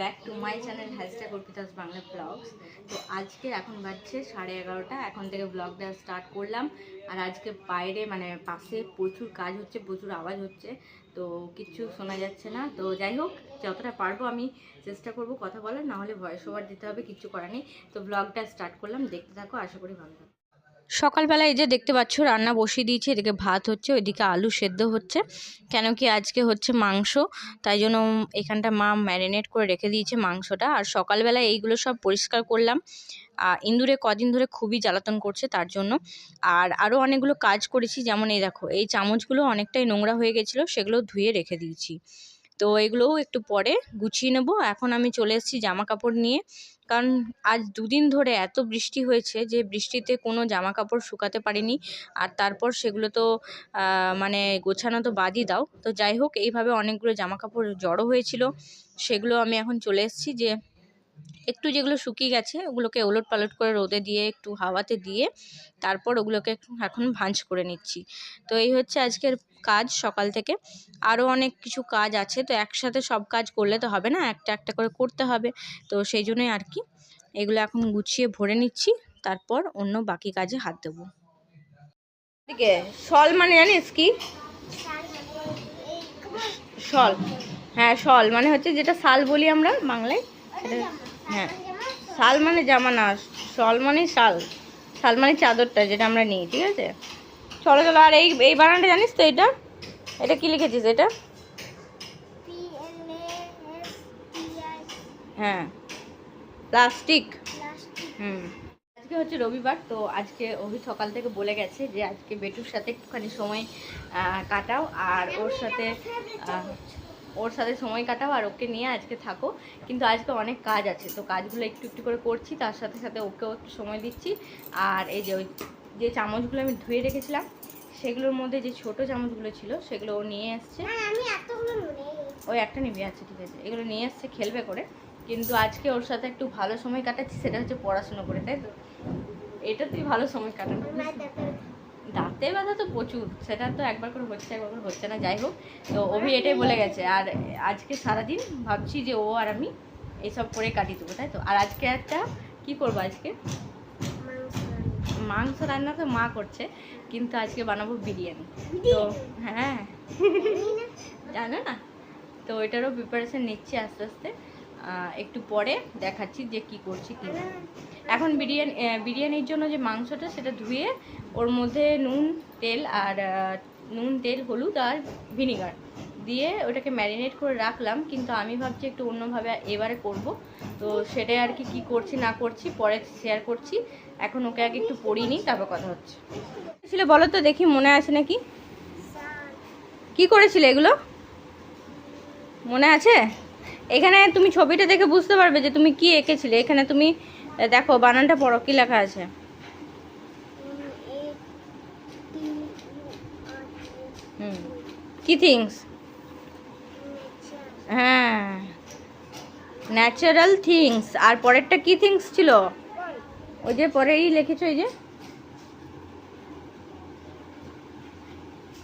Back to my channel hashtag Arpita's Bangla blogs তো আজকে এখন বাজছে সাড়ে এগারোটা, এখন থেকে ব্লগটা স্টার্ট করলাম। আর আজকে বাইরে মানে পাশে প্রচুর কাজ হচ্ছে, প্রচুর আওয়াজ হচ্ছে, তো কিচ্ছু শোনা যাচ্ছে না। তো যাই হোক, যতটা পারব আমি চেষ্টা করব কথা বলার নাহলে ভয়েস ওভার দিতে হবে কিচ্ছু করার নেই। তো ব্লগটা স্টার্ট করলাম, দেখতে থাকো, আশা করি ভালো সকালবেলা এই যে দেখতে পাচ্ছ, রান্না বসিয়ে দিয়েছি, এদিকে ভাত হচ্ছে, ওইদিকে আলু সেদ্ধ হচ্ছে। কেন কি আজকে হচ্ছে মাংস, তাই জন্য এখানটা মা ম্যারিনেট করে রেখে দিয়েছে মাংসটা। আর সকালবেলা এইগুলো সব পরিষ্কার করলাম। আর ইন্দুরে কদিন ধরে খুবই জ্বালাতন করছে তার জন্য। আর আরও অনেকগুলো কাজ করেছি, যেমন এই দেখো, এই চামচগুলো অনেকটাই নোংরা হয়ে গেছিল, সেগুলো ধুয়ে রেখে দিয়েছি। তো এগুলোও একটু পরে গুছিয়ে নেব। এখন আমি চলে এসেছি জামা কাপড় নিয়ে। কারণ আজ দুদিন ধরে এত বৃষ্টি হয়েছে যে বৃষ্টিতে কোনো জামা কাপড় শুকাতে পারিনি। আর তারপর সেগুলো তো মানে গোছানো তো বাদই দাও। তো যাই হোক, এইভাবে অনেকগুলো জামা কাপড় জড়ো হয়েছিল। সেগুলো আমি এখন চলে এসেছি যে একটু যেগুলো শুকিয়ে গেছে, ওগুলোকে ওলট পালট করে রোদে দিয়ে, একটু হাওয়াতে দিয়ে, তারপর ওগুলোকে এখন ভাঁজ করে নিচ্ছি। তো এই হচ্ছে আজকের কাজ সকাল থেকে। আরও অনেক কিছু কাজ আছে, তো একসাথে সব কাজ করলে তো হবে না, একটা একটা করে করতে হবে। তো সেই জন্যই আর কি, এগুলো এখন গুছিয়ে ভরে নিচ্ছি, তারপর অন্য বাকি কাজে হাত দেবো। এদিকে শল মানে জানিস কি? শল। হ্যাঁ শল মানে হচ্ছে যেটা শাল বলি আমরা বাংলায়। হ্যাঁ শাল মানে জামা না শল মানে শাল শাল মানে চাদরটা যেটা আমরা নিই, ঠিক আছে? চলো চলো, আর এই এই বানানটা জানিস তো এটা? এটা কি লিখেছিস এটা? হ্যাঁ প্লাস্টিক। হুম। আজকে হচ্ছে রবিবার, তো আজকে অভি সকাল থেকে বলে গেছে যে আজকে বেটুর সাথে একটুখানি সময় কাটাও, আর ওর সাথে ওর সাথে সময় কাটাও আর ওকে নিয়ে আজকে থাকো। কিন্তু আজকে অনেক কাজ আছে তো কাজগুলো একটু একটু করে করছি তার সাথে সাথে ওকেও একটু সময় দিচ্ছি। আর এই যে ওই যে চামচগুলো আমি ধুয়ে রেখেছিলাম সেগুলোর মধ্যে যে ছোট চামচগুলো ছিল সেগুলো ও নিয়ে এসছে। আমি ওই একটা নিবি আছে ঠিক আছে। এগুলো নিয়ে এসছে খেলবে করে। কিন্তু আজকে ওর সাথে একটু ভালো সময় কাটাচ্ছি সেটা হচ্ছে পড়াশুনো করে তাই তো? এটা তুই ভালো সময় কাটানো দাঁতে ব্যথা তো প্রচুর সেটা তো একবার করে হচ্ছে একবার করে হচ্ছে না যাই হোক। তো অভি এটাই বলে গেছে আর আজকে সারাদিন ভাবছি যে ও আর আমি এইসব করে কাটিয়ে দেবো তাই তো? আর আজকে একটা কি করব আজকে? মাংস রান্না তো মা করছে কিন্তু আজকে বানাবো বিরিয়ানি। তো হ্যাঁ। জানো না? তো ওইটারও প্রিপারেশন নিচ্ছি আস্তে আস্তে। একটু পরে দেখাচ্ছি যে কি করছি কি না। এখন বিরিয়ানি বিরিয়ানির জন্য যে মাংসটা সেটা ধুয়ে ওর মধ্যে নুন তেল আর নুন তেল হলুদ আর ভিনিগার দিয়ে ওটাকে ম্যারিনেট করে রাখলাম। কিন্তু আমি ভাবছি একটু অন্যভাবে এবারে করব। তো সেটাই আর কি কী করছি না করছি পরে শেয়ার করছি। এখন ওকে আগে একটু পড়িয়ে নিই তারপর কথা হচ্ছে। ছিল বলো তো দেখি মনে আছে নাকি? কি করেছিলে এগুলো? মনে আছে? এখানে তুমি ছবিটা দেখে বুঝতে পারবে যে তুমি কি এঁকেছিলে। এখানে তুমি দেখো, বানানটা পড়ো, কি লেখা আছে? হুম। কি থিংস? হ্যাঁ। Natural things. আর পরেরটা কি থিংস ছিল? ওই যে পরেই লিখেছো, এই যে?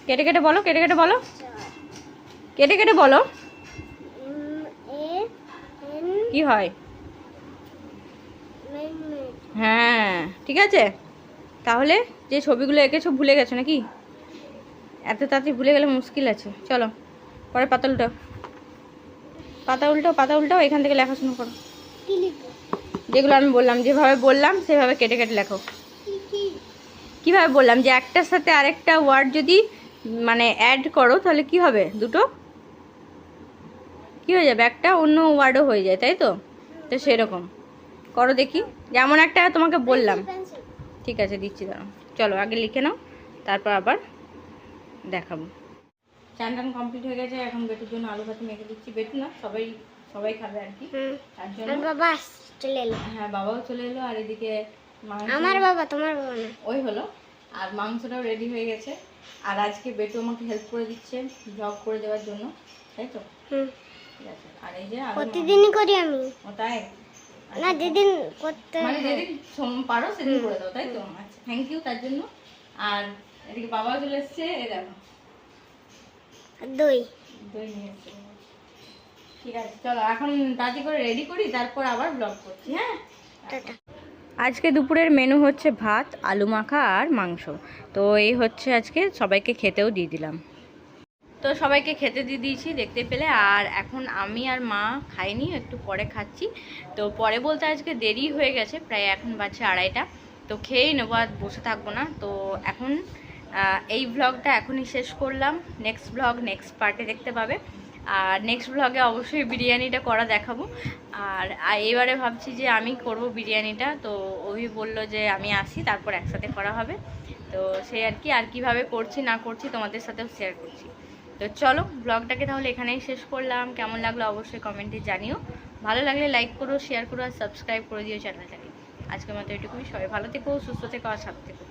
কেটে কেটে বলো, কেটে কেটে বলো। কেটে কেটে বলো। কি হয়? হ্যাঁ ঠিক আছে। তাহলে যে ছবিগুলো এঁকেছো ভুলে গেছো নাকি? এত তাড়াতাড়ি ভুলে গেলে মুশকিল আছে। চলো, পরে পাতা উল্টাও। পাতা উল্টাও পাতা উল্টাও, এখান থেকে লেখাশুনো করো। যেগুলো আমি বললাম, যেভাবে বললাম, সেভাবে কেটে কেটে লেখো। কীভাবে বললাম? যে একটার সাথে আরেকটা ওয়ার্ড যদি মানে অ্যাড করো, তাহলে কি হবে? দুটো? কি হয়ে যাবে? একটা অন্য ওয়ার্ডও হয়ে যায় তাই তো? তো সেরকম। করো দেখি। যেমন একটা তোমাকে বললাম। ঠিক আছে দিচ্ছি দাঁড়াও। চলো আগে লিখে নাও তারপর আবার দেখাবো। চান টান কমপ্লিট হয়ে গেছে এখন বেটুর জন্য আলু ভাতে মেখে দিচ্ছি। বেটু না সবাই সবাই খাবে আর কি। তার জন্য বাবা চলে এলো। হ্যাঁ বাবাও চলে এলো আর এদিকে মাংস আমার বাবা তোমার বাবা না? ওই হলো। আর মাংসটাও রেডি হয়ে গেছে। আর আজকে বেটু আমাকে হেল্প করে দিচ্ছে ব্লগ করে দেওয়ার জন্য তাই তো? হুম। ঠিক আছে। আর এই যে প্রতিদিনই করি আমি। ও তাই? না যেদিন করতে মানে যেদিন পারো সেদিন করে দাও তাই তো? আচ্ছা থ্যাংক ইউ তার জন্য। আর এদিকে বাবাও চলে এসছে এ দেখো। দই। দই নিয়ে এসছে। ঠিক আছে চলো এখন তাড়াতাড়ি করে রেডি করি তারপর আবার ব্লগ করছি হ্যাঁ? টাটা। আজকে দুপুরের মেনু হচ্ছে ভাত আলু মাখা আর মাংস। তো এই হচ্ছে আজকে সবাইকে খেতেও দিয়ে দিলাম। তো সবাইকে খেতে দিয়ে দিয়েছি দেখতে পেলে। আর এখন আমি আর মা খাইনি, একটু পরে খাচ্ছি। তো পরে বলতে আজকে দেরি হয়ে গেছে, প্রায় এখন বাজছে আড়াইটা। তো খেয়েই নেব, আর বসে থাকব না। তো এখন এই ভ্লগটা এখনই শেষ করলাম। নেক্সট ভ্লগ নেক্সট পার্টে দেখতে পাবে। আর নেক্সট ব্লগে অবশ্যই বিরিয়ানিটা করা দেখাবো। আর আর এবারে ভাবছি যে আমি করব বিরিয়ানিটা। তো অভি বলল যে আমি আসি, তারপর একসাথে করা হবে। তো সেই আর কি, আর কীভাবে করছি, না করছি তোমাদের সাথেও শেয়ার করছি। তো চলো, ব্লগটাকে তাহলে এখানেই শেষ করলাম। কেমন লাগল অবশ্যই কমেন্টে জানিও। ভালো লাগলে লাইক করো শেয়ার করো, আর সাবস্ক্রাইব করে দিও চ্যানেলটাকে। আজকের মতো এটুকুই। সবাই ভালো থেকো, সুস্থ থেকো, আর সাথে থেকো।